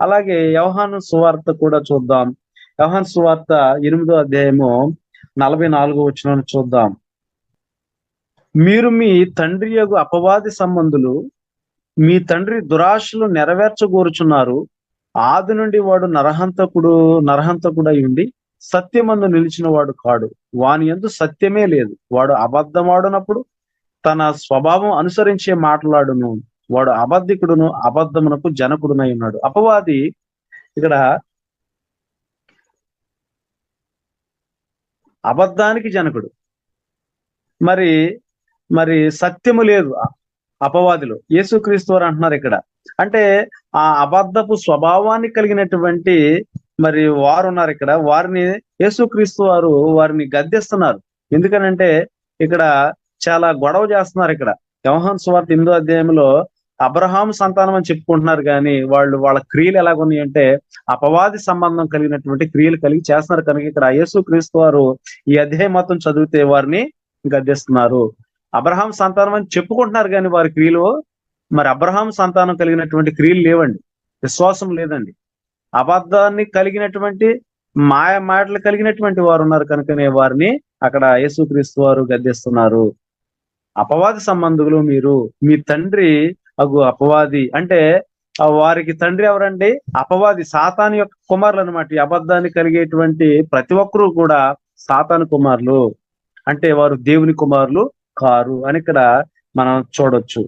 అలాగే యవహాను సువార్త కూడా చూద్దాం. యవహాన్ సువార్త ఎనిమిదో అధ్యాయము నలభై నాలుగో వచ్చిన చూద్దాం. మీరు మీ తండ్రి యొక్క అపవాది సంబంధులు మీ తండ్రి దురాశలు నెరవేర్చగోరుచున్నారు. ఆది నుండి వాడు నరహంతకుడు నరహంతకుడై ఉండి సత్యమందు నిలిచిన వాడు కాడు. వాని ఎందు సత్యమే లేదు. వాడు అబద్ధమాడినప్పుడు తన స్వభావం అనుసరించే మాట్లాడును. వాడు అబద్ధికుడును అబద్ధమునకు జనకుడునై ఉన్నాడు. అపవాది ఇక్కడ అబద్ధానికి జనకుడు. మరి మరి సత్యము లేదు అపవాదిలో. యేసుక్రీస్తు వారు అంటున్నారు ఇక్కడ. అంటే ఆ అబద్ధపు స్వభావాన్ని కలిగినటువంటి మరి వారు ఉన్నారు ఇక్కడ. వారిని యేసుక్రీస్తు వారు వారిని గద్దెస్తున్నారు. ఎందుకనంటే ఇక్కడ చాలా గొడవ చేస్తున్నారు ఇక్కడ. వ్యవహాన్ స్వార్థ హిందూ అధ్యాయంలో అబ్రహాం సంతానం అని చెప్పుకుంటున్నారు కానీ వాళ్ళు వాళ్ళ క్రియలు ఎలాగున్నాయి అంటే అపవాది సంబంధం కలిగినటువంటి క్రియలు కలిగి చేస్తున్నారు కనుక ఇక్కడ యేసు క్రీస్తు వారు ఈ అధ్యాయం మొత్తం చదివితే వారిని గద్దెస్తున్నారు. అబ్రహాం సంతానం అని చెప్పుకుంటున్నారు కానీ వారి క్రియలు మరి అబ్రహాం సంతానం కలిగినటువంటి క్రియలు లేవండి. విశ్వాసం లేదండి. అబద్ధాన్ని కలిగినటువంటి మాయ మాటలు కలిగినటువంటి వారు ఉన్నారు కనుకనే వారిని అక్కడ యేసుక్రీస్తు వారు గద్దెస్తున్నారు. అపవాది సంబంధులు మీరు మీ తండ్రి అగు అపవాది. అంటే వారికి తండ్రి ఎవరండి? అపవాది సాతాను యొక్క కుమారులు అనమాట ఈ అబద్ధాన్ని కలిగేటువంటి ప్రతి ఒక్కరూ కూడా సాతాను కుమారులు. అంటే వారు దేవుని కుమారులు కారు అని ఇక్కడ మనం చూడొచ్చు.